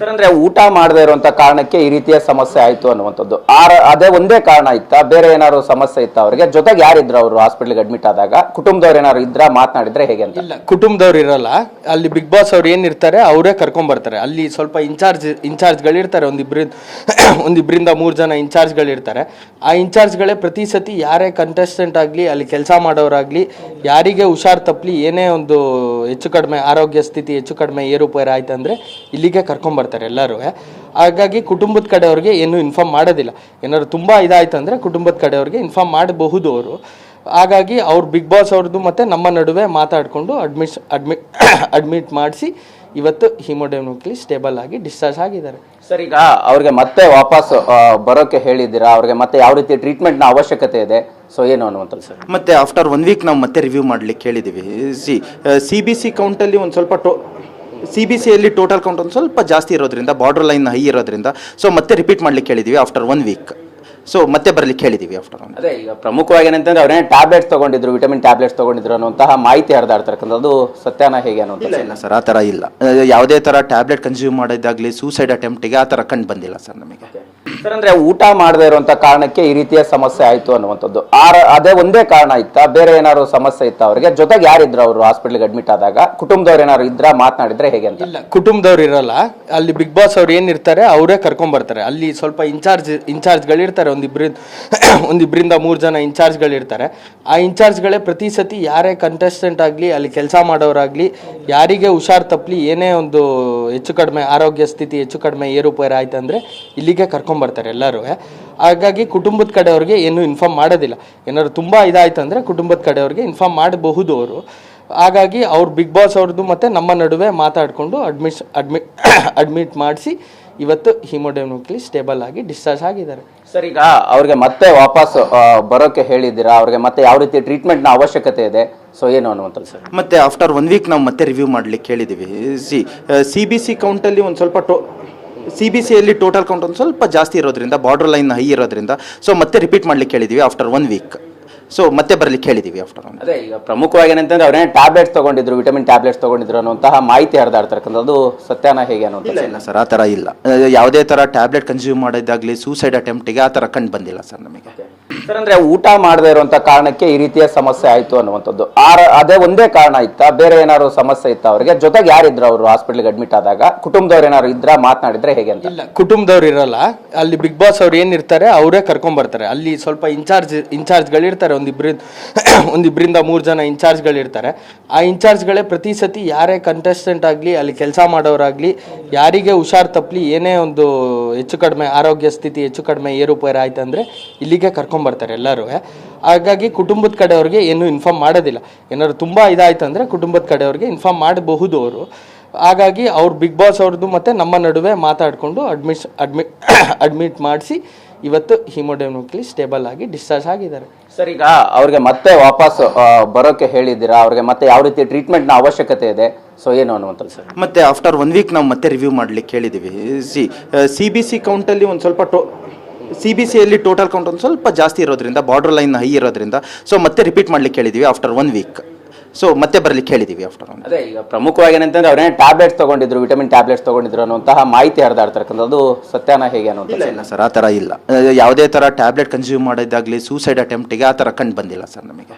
Sir, ಅಂದ್ರೆ ಊಟ ಮಾಡದೇ ಇರುವಂತ ಕಾರಣಕ್ಕೆ ಈ ರೀತಿಯ ಸಮಸ್ಯೆ ಆಯ್ತು ಅನ್ನುವಂಥದ್ದು. ಆರ, ಅದೇ ಒಂದೇ ಕಾರಣ ಇತ್ತ? ಬೇರೆ ಏನಾದ್ರು ಸಮಸ್ಯೆ ಇತ್ತ ಅವರಿಗೆ? ಜೊತೆಗೆ ಯಾರಿದ್ರು ಅವರು ಹಾಸ್ಪಿಟಲ್ಗೆ ಅಡ್ಮಿಟ್ ಆದಾಗ? ಕುಟುಂಬದವ್ರು ಏನಾದ್ರು ಇದ್ರ, ಮಾತನಾಡಿದ್ರೆ ಹೇಗೆ ಅಂತ? ಇಲ್ಲ, ಕುಟುಂಬದವ್ರು ಇರಲ್ಲ. ಅಲ್ಲಿ ಬಿಗ್ ಬಾಸ್ ಅವ್ರು ಏನಿರ್ತಾರೆ ಅವರೇ ಕರ್ಕೊಂಡ್ ಬರ್ತಾರೆ. ಅಲ್ಲಿ ಸ್ವಲ್ಪ ಇನ್ಚಾರ್ಜ್ ಇನ್ಚಾರ್ಜ್ಗಳು ಇರ್ತಾರೆ. ಒಂದಿಬ್ಬರಿಂದ ಒಂದಿಬ್ರಿಂದ ಮೂರು ಜನ ಇನ್ಚಾರ್ಜ್ಗಳಿರ್ತಾರೆ ಆ ಇನ್ಚಾರ್ಜ್ಗಳೇ ಪ್ರತಿ ಸತಿ ಯಾರೇ ಕಂಟೆಸ್ಟೆಂಟ್ ಆಗಲಿ, ಅಲ್ಲಿ ಕೆಲಸ ಮಾಡೋರಾಗ್ಲಿ ಯಾರಿಗೆ ಹುಷಾರ್ ತಪ್ಪಲಿ, ಏನೇ ಒಂದು ಹೆಚ್ಚು ಕಡಿಮೆ, ಆರೋಗ್ಯ ಸ್ಥಿತಿ ಹೆಚ್ಚು ಕಡಿಮೆ ಏರುಪೇರು ಆಯ್ತು ಅಂದರೆ ಇಲ್ಲಿಗೆ ಕರ್ಕೊಂಬರ್ತಾರೆ ಎಲ್ಲರೂ. ಹಾಗಾಗಿ ಕುಟುಂಬದ ಕಡೆಯವ್ರಿಗೆ ಏನು ಇನ್ಫಾರ್ಮ್ ಮಾಡೋದಿಲ್ಲ. ಏನಾದ್ರು ತುಂಬ ಇದಾಯ್ತು ಅಂದರೆ ಕುಟುಂಬದ ಕಡೆಯವ್ರಿಗೆ ಇನ್ಫಾರ್ಮ್ ಮಾಡಬಹುದು ಅವರು. ಹಾಗಾಗಿ ಅವ್ರು ಬಿಗ್ ಬಾಸ್ ಅವ್ರದ್ದು ಮತ್ತು ನಮ್ಮ ನಡುವೆ ಮಾತಾಡಿಕೊಂಡು ಅಡ್ಮಿಟ್ ಅಡ್ಮಿಟ್ ಅಡ್ಮಿಟ್ ಮಾಡಿಸಿ ಇವತ್ತು ಹಿಮೋಡೆಮೋಕ್ಲಿ ಸ್ಟೇಬಲ್ ಆಗಿ ಡಿಸ್ಚಾರ್ಜ್ ಆಗಿದ್ದಾರೆ. ಸರ್ ಈಗ ಅವ್ರಿಗೆ ಮತ್ತೆ ವಾಪಸ್ ಬರೋಕೆ ಹೇಳಿದ್ದೀರಾ? ಅವ್ರಿಗೆ ಮತ್ತೆ ಯಾವ ರೀತಿ ಟ್ರೀಟ್ಮೆಂಟ್ನ ಅವಶ್ಯಕತೆ ಇದೆ? ಸೊ ಏನು ಅನ್ನುವಂಥದ್ದು ಸರ್? ಮತ್ತೆ ಆಫ್ಟರ್ ಒನ್ ವೀಕ್ ನಾವು ಮತ್ತೆ ರಿವ್ಯೂ ಮಾಡ್ಲಿಕ್ಕೆ ಹೇಳಿದ್ದೀವಿ ಸಿ ಸಿ ಬಿ ಸಿ ಕೌಂಟಲ್ಲಿ ಒಂದು ಸ್ವಲ್ಪ ಟೋ ಸಿ ಬಿ ಸಿಯಲ್ಲಿ ಟೋಟಲ್ ಕೌಂಟ್ ಒಂದು ಸ್ವಲ್ಪ ಜಾಸ್ತಿ ಇರೋದ್ರಿಂದ ಬಾರ್ಡರ್ ಲೈನ್ ಹೈ ಇರೋದ್ರಿಂದ. ಸೊ ಮತ್ತೆ ರಿಪೀಟ್ ಮಾಡ್ಲಿಕ್ಕೆ ಹೇಳಿದ್ದೀವಿ ಆಫ್ಟರ್ ಒನ್ ವೀಕ್ ಸೊ ಮತ್ತೆ ಬರ್ಲಿಕ್ಕೆ ಹೇಳಿದೀವಿ ಆಫ್ಟರ್ ಅದೇ ಈಗ ಪ್ರಮುಖವಾಗಿ ಏನಂತಂದ್ರೆ ಅವ್ರೇನು ಟ್ಯಾಬ್ಲೆಟ್ಸ್ ತಗೊಂಡಿದ್ರು ವಿಟಮಿನ್ ಟ್ಯಾಬ್ಲೆಟ್ಸ್ ತಗೊಂಡಿದ್ರು ಅನ್ನುವಂತಹ ಮಾಹಿತಿ ಹರಿದಾಡ್ತಕ್ಕಂಥದ್ದು ಸತ್ಯಾನ ಹೇಗೆ ಅನ್ನೋದು ಇಲ್ಲ ಸರ್ ಆ ಥರ ಇಲ್ಲ. ಅಹ್, ಯಾವುದೇ ಥರ ಟ್ಯಾಬ್ಲೆಟ್ ಕನ್ಸ್ಯೂಮ್ ಮಾಡೋದಾಗ್ಲಿ ಸೂಸೈಡ್ ಅಟೆಂಪ್ಟಿಗೆ ಆ ಥರ ಕಂಡು ಬಂದಿಲ್ಲ ಸರ್ ನಮಗೆ. ಸರ್ ಅಂದ್ರೆ ಊಟ ಮಾಡದೇ ಇರುವಂತ ಕಾರಣಕ್ಕೆ ಈ ರೀತಿಯ ಸಮಸ್ಯೆ ಆಯ್ತು ಅನ್ನುವಂಥದ್ದು. ಆರ ಅದೇ ಒಂದೇ ಕಾರಣ ಇತ್ತ ಬೇರೆ ಏನಾದ್ರು ಸಮಸ್ಯೆ ಇತ್ತ ಅವರಿಗೆ? ಜೊತೆಗೆ ಯಾರಿದ್ರು ಅವರು ಹಾಸ್ಪಿಟಲ್ಗೆ ಅಡ್ಮಿಟ್ ಆದಾಗ? ಕುಟುಂಬದವ್ರು ಏನಾದ್ರು ಇದ್ರ ಮಾತನಾಡಿದ್ರೆ ಹೇಗೆ ಅಂತ? ಇಲ್ಲ ಕುಟುಂಬದವ್ರು ಇರಲ್ಲ. ಅಲ್ಲಿ ಬಿಗ್ ಬಾಸ್ ಅವ್ರು ಏನಿರ್ತಾರೆ ಅವರೇ ಕರ್ಕೊಂಡ್ ಬರ್ತಾರೆ. ಅಲ್ಲಿ ಸ್ವಲ್ಪ ಇನ್ಚಾರ್ಜ್ ಇನ್ಚಾರ್ಜ್ಗಳಿರ್ತಾರೆ ಒಂದಿಬ್ರಿಂದ ಒಂದಿಬ್ರಿಂದ ಮೂರು ಜನ ಇನ್ಚಾರ್ಜ್ಗಳಿರ್ತಾರೆ. ಆ ಇನ್ಚಾರ್ಜ್ಗಳೇ ಪ್ರತಿ ಸತಿ ಯಾರೇ ಕಂಟೆಸ್ಟೆಂಟ್ ಆಗಲಿ, ಅಲ್ಲಿ ಕೆಲಸ ಮಾಡೋರಾಗಲಿ ಯಾರಿಗೆ ಹುಷಾರ್ ತಪ್ಪಲಿ ಏನೇ ಒಂದು ಹೆಚ್ಚು ಕಡಿಮೆ ಆರೋಗ್ಯ ಸ್ಥಿತಿ ಹೆಚ್ಚು ಕಡಿಮೆ ಏರುಪೇರು ಆಯ್ತು ಅಂದರೆ ಇಲ್ಲಿಗೆ ಕರ್ಕೊಂಬರ್ತಾರೆ ಎಲ್ಲರೂ. ಹಾಗಾಗಿ ಕುಟುಂಬದ ಕಡೆಯವ್ರಿಗೆ ಏನೂ ಇನ್ಫಾರ್ಮ್ ಮಾಡೋದಿಲ್ಲ. ಏನಾದ್ರು ತುಂಬ ಇದಾಯ್ತು ಅಂದರೆ ಕುಟುಂಬದ ಕಡೆಯವ್ರಿಗೆ ಇನ್ಫಾರ್ಮ್ ಮಾಡಬಹುದು ಅವರು. ಹಾಗಾಗಿ ಅವ್ರು ಬಿಗ್ ಬಾಸ್ ಅವ್ರದ್ದು ಮತ್ತು ನಮ್ಮ ನಡುವೆ ಮಾತಾಡಿಕೊಂಡು ಅಡ್ಮಿಟ್ ಅಡ್ಮಿಟ್ ಅಡ್ಮಿಟ್ ಮಾಡಿಸಿ ಇವತ್ತು ಹಿಮೋಡೆಮೋಕ್ಲಿ ಸ್ಟೇಬಲ್ ಆಗಿ ಡಿಸ್ಚಾರ್ಜ್ ಆಗಿದ್ದಾರೆ. ಸರ್ ಈಗ ಅವ್ರಿಗೆ ಮತ್ತೆ ವಾಪಸ್ ಆ, ಬರೋಕೆ ಹೇಳಿದ್ದೀರಾ? ಅವ್ರಿಗೆ ಮತ್ತೆ ಯಾವ ರೀತಿ ಟ್ರೀಟ್ಮೆಂಟ್ನ ನ ಅವಶ್ಯಕತೆ ಇದೆ? ಸೊ ಏನು ಅನ್ನುವಂಥದ್ದು ಸರ್? ಮತ್ತೆ ಆಫ್ಟರ್ ಒನ್ ವೀಕ್ ನಾವು ಮತ್ತೆ ರಿವ್ಯೂ ಮಾಡ್ಲಿಕ್ಕೆ ಹೇಳಿದ್ದೀವಿ. ಸಿ ಸಿ ಬಿ ಸಿ ಕೌಂಟಲ್ಲಿ ಒಂದು ಸ್ವಲ್ಪ ಟೋ ಸಿ ಬಿ ಸಿಯಲ್ಲಿ ಟೋಟಲ್ ಕೌಂಟ್ ಒಂದು ಸ್ವಲ್ಪ ಜಾಸ್ತಿ ಇರೋದ್ರಿಂದ ಬಾರ್ಡರ್ ಲೈನ್ ಹೈ ಇರೋದ್ರಿಂದ ಸೊ ಮತ್ತೆ ರಿಪೀಟ್ ಮಾಡ್ಲಿಕ್ಕೆ ಹೇಳಿದ್ದೀವಿ ಆಫ್ಟರ್ ಒನ್ ವೀಕ್ ಸೊ ಮತ್ತೆ ಬರ್ಲಿಕ್ಕೆ ಹೇಳಿದೀವಿ ಆಫ್ಟರ್ ಅದೇ ಈಗ ಪ್ರಮುಖವಾಗಿ ಏನಂತಂದ್ರೆ ಅವ್ರೇನು ಟ್ಯಾಬ್ಲೆಟ್ಸ್ ತಗೊಂಡಿದ್ರು ವಿಟಮಿನ್ ಟ್ಯಾಬ್ಲೆಟ್ಸ್ ತಗೊಂಡಿದ್ರು ಅನ್ನುವಂತಹ ಮಾಹಿತಿ ಹರಿದಾಡ್ತಕ್ಕಂಥದ್ದು ಸತ್ಯನ ಹೇಗೆ ಅನ್ನೋದಿಲ್ಲ ಇಲ್ಲ ಸರ್ ಆ ಥರ ಇಲ್ಲ. ಯಾವುದೇ ಥರ ಟ್ಯಾಬ್ಲೆಟ್ ಕನ್ಸ್ಯೂಮ್ ಮಾಡೋದಾಗಲಿ ಸೂಸೈಡ್ ಅಟೆಂಪ್ಟಿಗೆ ಆ ಥರ ಕಂಡು ಬಂದಿಲ್ಲ ಸರ್ ನಮಗೆ. ಸರ್ ಅಂದ್ರೆ ಊಟ ಮಾಡದೇ ಇರುವಂತ ಕಾರಣಕ್ಕೆ ಈ ರೀತಿಯ ಸಮಸ್ಯೆ ಆಯ್ತು ಅನ್ನುವಂಥದ್ದು. ಆರ ಅದೇ ಒಂದೇ ಕಾರಣ ಇತ್ತ ಬೇರೆ ಏನಾದ್ರು ಸಮಸ್ಯೆ ಇತ್ತ ಅವರಿಗೆ? ಜೊತೆಗೆ ಯಾರಿದ್ರು ಅವರು ಹಾಸ್ಪಿಟಲ್ಗೆ ಅಡ್ಮಿಟ್ ಆದಾಗ? ಕುಟುಂಬದವ್ರು ಏನಾದ್ರು ಇದ್ರ? ಮಾತನಾಡಿದ್ರೆ ಹೇಗೆ ಅಂತ? ಇಲ್ಲ ಕುಟುಂಬದವ್ರು ಇರಲ್ಲ. ಅಲ್ಲಿ ಬಿಗ್ ಬಾಸ್ ಅವ್ರು ಏನಿರ್ತಾರೆ ಅವರೇ ಕರ್ಕೊಂಡ್ ಬರ್ತಾರೆ ಅಲ್ಲಿ ಸ್ವಲ್ಪ ಇನ್ಚಾರ್ಜ್ ಇನ್ಚಾರ್ಜ್ಗಳಿರ್ತಾರೆ. ಒಂದಿಬ್ರಿಂದ ಒಂದಿಬ್ರಿಂದ ಮೂರು ಜನ ಇನ್ಚಾರ್ಜ್ಗಳಿರ್ತಾರೆ. ಆ ಇನ್ಚಾರ್ಜ್ಗಳೇ ಪ್ರತಿ ಸತಿ ಯಾರೇ ಕಂಟೆಸ್ಟೆಂಟ್ ಆಗಲಿ, ಅಲ್ಲಿ ಕೆಲಸ ಮಾಡೋರಾಗಲಿ ಯಾರಿಗೆ ಹುಷಾರ್ ತಪ್ಪಲಿ ಏನೇ ಒಂದು ಹೆಚ್ಚು ಕಡಿಮೆ ಆರೋಗ್ಯ ಸ್ಥಿತಿ ಹೆಚ್ಚು ಕಡಿಮೆ ಏರುಪೇರು ಆಯ್ತು ಅಂದರೆ ಇಲ್ಲಿಗೆ ಕರ್ಕೊಂಬರ್ತಾರೆ ಎಲ್ಲರೂ. ಹಾಗಾಗಿ ಕುಟುಂಬದ ಕಡೆಯವ್ರಿಗೆ ಏನು ಇನ್ಫಾರ್ಮ್ ಮಾಡೋದಿಲ್ಲ. ಏನಾದ್ರು ತುಂಬ ಇದಾಯ್ತು ಅಂದರೆ ಕುಟುಂಬದ ಕಡೆಯವ್ರಿಗೆ ಇನ್ಫಾರ್ಮ್ ಮಾಡಬಹುದು ಅವರು. ಹಾಗಾಗಿ ಅವ್ರು ಬಿಗ್ ಬಾಸ್ ಅವ್ರದ್ದು ಮತ್ತು ನಮ್ಮ ನಡುವೆ ಮಾತಾಡಿಕೊಂಡು ಅಡ್ಮಿಟ್ ಅಡ್ಮಿಟ್ ಅಡ್ಮಿಟ್ ಮಾಡಿಸಿ ಇವತ್ತು ಹಿಮೋಡೆಮೋಕ್ಲಿ ಸ್ಟೇಬಲ್ ಆಗಿ ಡಿಸ್ಚಾರ್ಜ್ ಆಗಿದ್ದಾರೆ. ಸರ್ ಈಗ ಅವ್ರಿಗೆ ಮತ್ತೆ ವಾಪಸ್ ಬರೋಕ್ಕೆ ಬರೋಕೆ ಹೇಳಿದ್ದೀರಾ? ಅವ್ರಿಗೆ ಮತ್ತೆ ಯಾವ ರೀತಿ ಟ್ರೀಟ್ಮೆಂಟ್ನ ನ ಅವಶ್ಯಕತೆ ಇದೆ? ಸೊ ಏನು ಅನ್ನುವಂಥದ್ದು ಸರ್? ಮತ್ತೆ ಆಫ್ಟರ್ ಒನ್ ವೀಕ್ ನಾವು ಮತ್ತೆ ರಿವ್ಯೂ ಮಾಡಲಿಕ್ಕೆ ಹೇಳಿದ್ದೀವಿ. ಸಿ ಸಿ ಬಿ ಸಿ ಕೌಂಟಲ್ಲಿ ಒಂದು ಸ್ವಲ್ಪ ಟೋ ಸಿ ಬಿ ಸಿಯಲ್ಲಿ ಟೋಟಲ್ ಕೌಂಟ್ ಒಂದು ಸ್ವಲ್ಪ ಜಾಸ್ತಿ ಇರೋದ್ರಿಂದ ಬಾರ್ಡರ್ ಲೈನ್ ಹೈ ಇರೋದ್ರಿಂದ ಸೊ ಮತ್ತೆ ರಿಪೀಟ್ ಮಾಡಲಿಕ್ಕೆ ಹೇಳಿದ್ದೀವಿ ಆಫ್ಟರ್ ಒನ್ ವೀಕ್ ಸೊ ಮತ್ತೆ ಬರ್ಲಿಕ್ಕೆ ಹೇಳಿದೀವಿ ಆಫ್ಟರ್ ಅದೇ ಈಗ ಪ್ರಮುಖವಾಗಿ ಏನಂತಂದ್ರೆ ಅವರೇ ಟ್ಯಾಬ್ಲೆಟ್ಸ್ ತಗೊಂಡಿದ್ರು ವಿಟಮಿನ್ ಟ್ಯಾಬ್ಲೆಟ್ಸ್ ತಗೊಂಡಿದ್ರು ಅನ್ನುವಂತಹ ಮಾಹಿತಿ ಹರಿದಾಡ್ತಕ್ಕಂಥದ್ದು ಸತ್ಯಾನ ಹೇಗೆ ಅನ್ನೋದು ಇಲ್ಲ ಸರ್ ಆ ಥರ ಇಲ್ಲ. ಯಾವುದೇ ಥರ ಟ್ಯಾಬ್ಲೆಟ್ ಕನ್ಸ್ಯೂಮ್ ಮಾಡಿದ್ದಾಗಲಿ ಸೂಸೈಡ್ ಅಟೆಂಪ್ಟಿಗೆ ಆ ಥರ ಕಂಡು ಬಂದಿಲ್ಲ ಸರ್ ನಮಗೆ.